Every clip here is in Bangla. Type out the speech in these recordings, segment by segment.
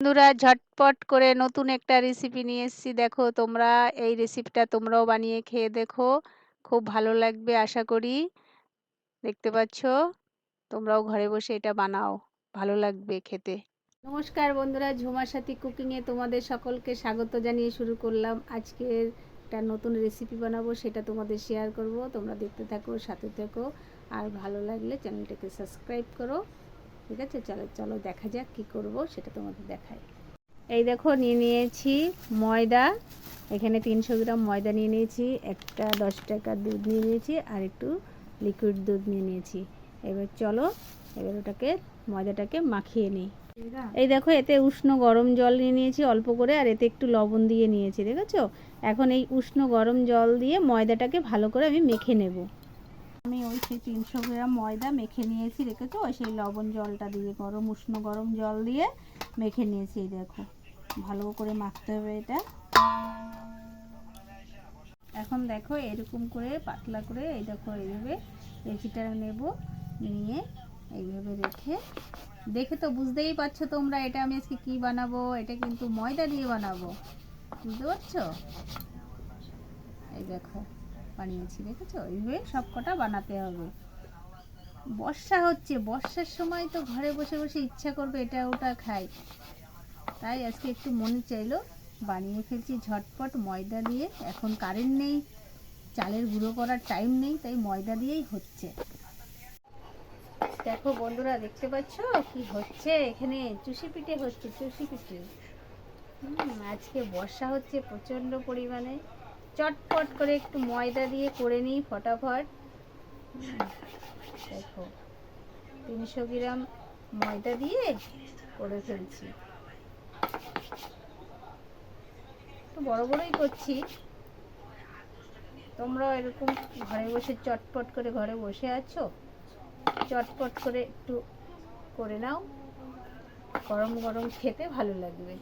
বন্ধুরা ঝটপট করে নতুন একটা রেসিপি নিয়ে এসেছি। দেখো, তোমরা এই রেসিপিটা তোমরাও বানিয়ে খেয়ে দেখো। খুব ভালো লাগবে, আশা করি। দেখতে পাচ্ছ? তোমরাও ঘরে বসে এটা বানাও। ভালো লাগবে খেতে। নমস্কার বন্ধুরা, ঝুমার সাথী কুকিংয়ে তোমাদের সকলকে স্বাগত জানিয়ে শুরু করলাম। আজকের একটা নতুন রেসিপি বানাবো, সেটা তোমাদের শেয়ার করব। তোমরা দেখতে থাকো, সাথে থেকো। আর ভালো লাগলে চ্যানেলটাকে সাবস্ক্রাইব করো। ঠিক আছে? চলো চলো দেখা যাক কি করব, সেটা তোমাদের দেখাই। এই দেখো, নিয়ে নিয়েছি ময়দা। এখানে তিনশো গ্রাম ময়দা নিয়ে নিয়েছি, একটা দশ টাকার দুধ নিয়ে নিয়েছি, আর একটু লিকুইড দুধ নিয়ে নিয়েছি। এবার চলো, এবার ওটাকে, ময়দাটাকে মাখিয়ে নিই। এই দেখো, এতে উষ্ণ গরম জল নিয়ে নিয়েছি অল্প করে, আর এতে একটু লবণ দিয়ে নিয়েছি, দেখেছ? এখন এই উষ্ণ গরম জল দিয়ে ময়দাটাকে ভালো করে আমি মেখে নেব। আমি ওই সেই তিনশো গ্রাম ময়দা মেখে নিয়েছি, রেখেছো? ওই সেই লবণ জলটা দিয়ে, গরম, উষ্ণ গরম জল দিয়ে মেখে নিয়েছি দেখো। ভালো করে মাখতে হবে এটা। এখন দেখো, এরকম করে পাতলা করে এই দেখো, এইভাবে রেসিটা নেব, নিয়ে এইভাবে রেখে। দেখে তো বুঝতেই পারছ তোমরা এটা আমি আজকে কি বানাবো, এটা কিন্তু ময়দা দিয়ে বানাবো। বুঝতে পারছ? এই দেখো। বানিয়েছি, দেখেছ? এইভাবে সব কটা বানাতে হবে। বর্ষা হচ্ছে, বর্ষার সময় তো ঘরে বসে বসে ইচ্ছা করবে এটা ওটা খাই। তাই আজকে একটু মনে চাইলো, বানিয়ে ফেলছি ঝটপট ময়দা দিয়ে। এখন কারেন্ট নেই, চালের গুঁড়ো করার টাইম নেই, তাই ময়দা দিয়েই হচ্ছে। দেখো বন্ধুরা, দেখতে পাচ্ছ কি হচ্ছে এখানে? চুষি পিঠে হচ্ছে, চুষি পিঠে। আজকে বর্ষা হচ্ছে প্রচণ্ড পরিমাণে। চটপট করে একটু ময়দা দিয়ে করে নিই ফটাফট। দেখো, তিনশো গ্রাম ময়দা দিয়ে করে ফেলছি। তো বড় বড়ই করছি। তোমরাও এরকম ঘরে বসে চটপট করে ঘরে বসে আছো? চটপট করে একটু করে নাও। গরম গরম খেতে ভালো লাগবে।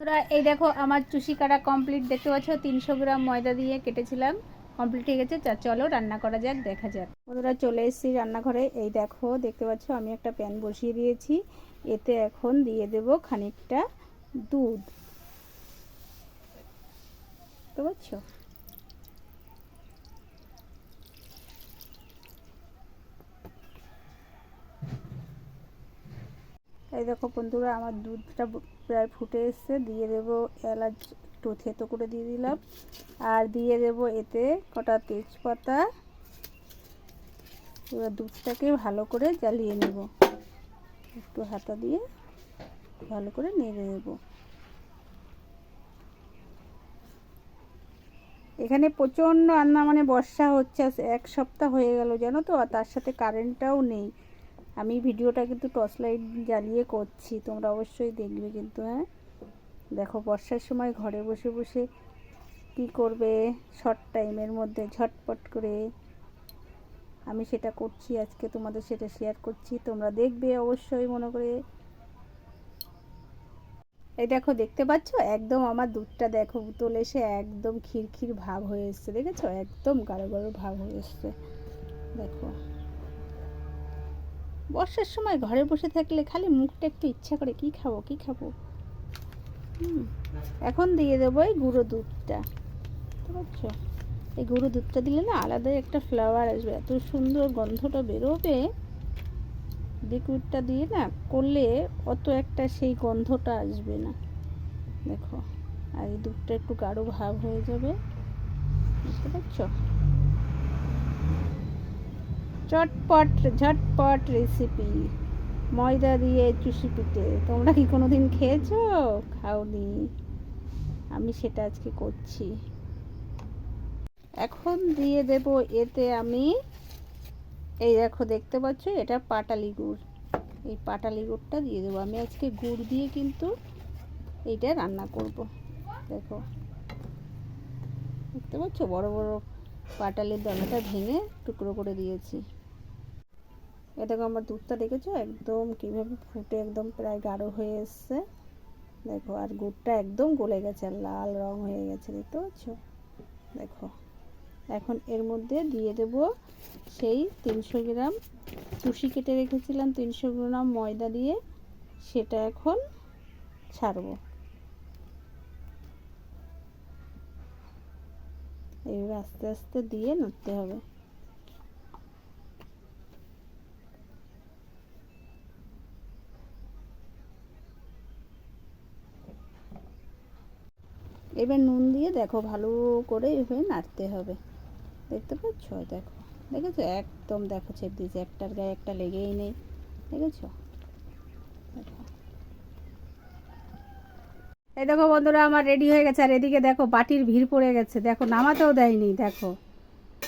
বন্ধুরা এই দেখো, আমার চুষি কাটা কমপ্লিট দেখতে পাচ্ছ, তিনশো গ্রাম ময়দা দিয়ে কেটেছিলাম। কমপ্লিট হয়ে গেছে চলো রান্না করা যাক, দেখা যাক। বন্ধুরা চলে এসেছি রান্নাঘরে। এই দেখো, দেখতে পাচ্ছ, আমি একটা প্যান বসিয়ে দিয়েছি। এতে এখন দিয়ে দেব খানিকটা দুধ। বুঝতে পারছ এই দেখো বন্ধুরা, আমার দুধটা প্রায় ফুটে এসছে। দিয়ে দেব এলাচ একটু থেতো করে দিয়ে দিলাম। আর দিয়ে দেব এতে কটা তেজপাতা। এবার দুধটাকে ভালো করে জ্বালিয়ে নেব। একটু হাতা দিয়ে ভালো করে নেড়ে নেব। এখানে প্রচণ্ড রান্না মানে বর্ষা হচ্ছে, এক সপ্তাহ হয়ে গেল জানো তো, আর তার সাথে কারেন্টটাও নেই। আমি ভিডিওটা কিন্তু টর্চ লাইট জ্বালিয়ে করছি, তোমরা অবশ্যই দেখবে কিন্তু হ্যাঁ? দেখো, বর্ষার সময় ঘরে বসে বসে কি করবে? শর্ট টাইমের মধ্যে ঝটপট করে আমি সেটা করছি, আজকে তোমাদের সেটা শেয়ার করছি, তোমরা দেখবে অবশ্যই, মনে করে। এই দেখো, দেখতে পাচ্ছ? একদম আমার দুধটা দেখো উতলে এসে একদম খিরখির ভাব হয়ে এসছে, দেখেছ? একদম গাঢ় গাঢ় ভাব হয়ে এসছে, দেখো। বর্ষার সময় ঘরে বসে থাকলে খালি মুখটা একটু ইচ্ছা করে, কি খাব কি খাব? এখন দিয়ে দেবো এই গুঁড়ো দুধটা। বুঝছ এই গুঁড়ো দুধটা দিলে না আলাদাই একটা ফ্লেভার আসবে। এত সুন্দর গন্ধটা বেরোবে। লিকুইডটা দিয়ে না করলে অত একটা সেই গন্ধটা আসবে না। দেখো, আর এই দুধটা একটু গাঢ় ভাব হয়ে যাবে। বুঝতে পারছ? চটপট ঝটপট রেসিপি ময়দা দিয়ে চুষি পিঠে। তোমরা কি কোনো দিন খেয়েছো? খাওনি। আমি সেটা আজকে করছি। এখন দিয়ে দেব এতে আমি, এই দেখো দেখতে পাচ্ছ, এটা পাটালি গুড়। এই পাটালি গুড়টা দিয়ে দেবো। আমি আজকে গুড় দিয়ে কিন্তু এইটা রান্না করব। দেখো। দেখতে পাচ্ছ? বড় বড় পাটালির দানাটা ভেঙে টুকরো করে দিয়েছি। এ দেখো আমার দুধটা দেখেছ? একদম কীভাবে ফুটে একদম প্রায় গাঢ় হয়ে এসছে। দেখো, আর গুড়টা একদম গলে গেছে লাল রং হয়ে গেছে, দেখতে পাচ্ছ? দেখো, এখন এর মধ্যে দিয়ে দেব সেই তিনশো গ্রাম চুষি কেটে রেখেছিলাম, তিনশো গ্রাম ময়দা দিয়ে। সেটা এখন ছাড়বো। এইভাবে আস্তে আস্তে দিয়ে নাড়তে হবে। এবার নুন দিয়ে দেখো ভালো করে এভাবে নাড়তে হবে। দেখতে পাচ্ছ? দেখো, দেখেছ? একদম দেখো ছেপ দিয়েছে। একটার গায়ে একটা লেগেই নেই। দেখেছ? দেখো। এই দেখো বন্ধুরা, আমার রেডি হয়ে গেছে। আর এদিকে দেখো, বাটির ভিড় পড়ে গেছে। দেখো, নামাতেও দেয়নি, দেখো।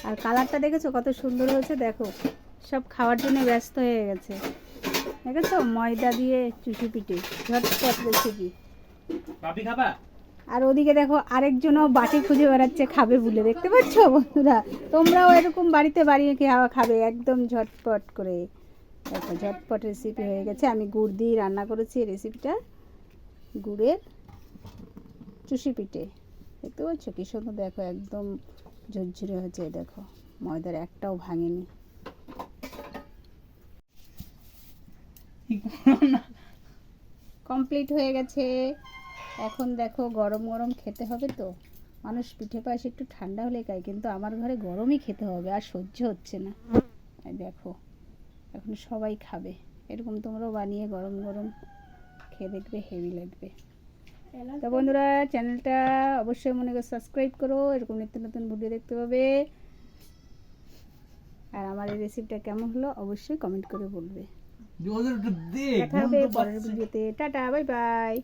আর কালারটা দেখেছ? কত সুন্দর হয়েছে, দেখো। সব খাওয়ার জন্য ব্যস্ত হয়ে গেছে। দেখেছ? ময়দা দিয়ে চুষি পিঠে ঝটপট রেসিপি খাবা? আর ওদিকে দেখো আরেকজনও বাটি খুঁজে বেড়াচ্ছে খাবে বলে। দেখতে পাচ্ছ বন্ধুরা? তোমরাও এরকম বাড়িতে বানিয়ে খাওয়া খাবে? একদম ঝটপট করে। দেখো ঝটপট রেসিপি হয়ে গেছে। আমি গুড় দিয়ে রান্না করেছি রেসিপিটা গুড়ের চুষি পিঠে। দেখতে পাচ্ছ? কি সুন্দর। দেখো একদম ঝরঝরে হয়েছে দেখো। ময়দার একটাও ভাঙেনি। কমপ্লিট হয়ে গেছে। এখন দেখো গরম গরম খেতে হবে তো। মানুষ পিঠে পায়েস একটু ঠান্ডা হলে খায় কিন্তু আমার ঘরে গরমই খেতে হবে আর সহ্য হচ্ছে না। দেখো এখন সবাই খাবে। এরকম তোমরাও বানিয়ে গরম গরম খেয়ে দেখবে হেভি লাগবে। তো বন্ধুরা চ্যানেলটা অবশ্যই মনে করে সাবস্ক্রাইব করো এরকম নিত্য নতুন ভিডিও দেখতে পাবে। আর আমার এই রেসিপিটা কেমন হলো অবশ্যই কমেন্ট করে বলবে। দেখা হবে পরের ভিডিওতে। Tata bye bye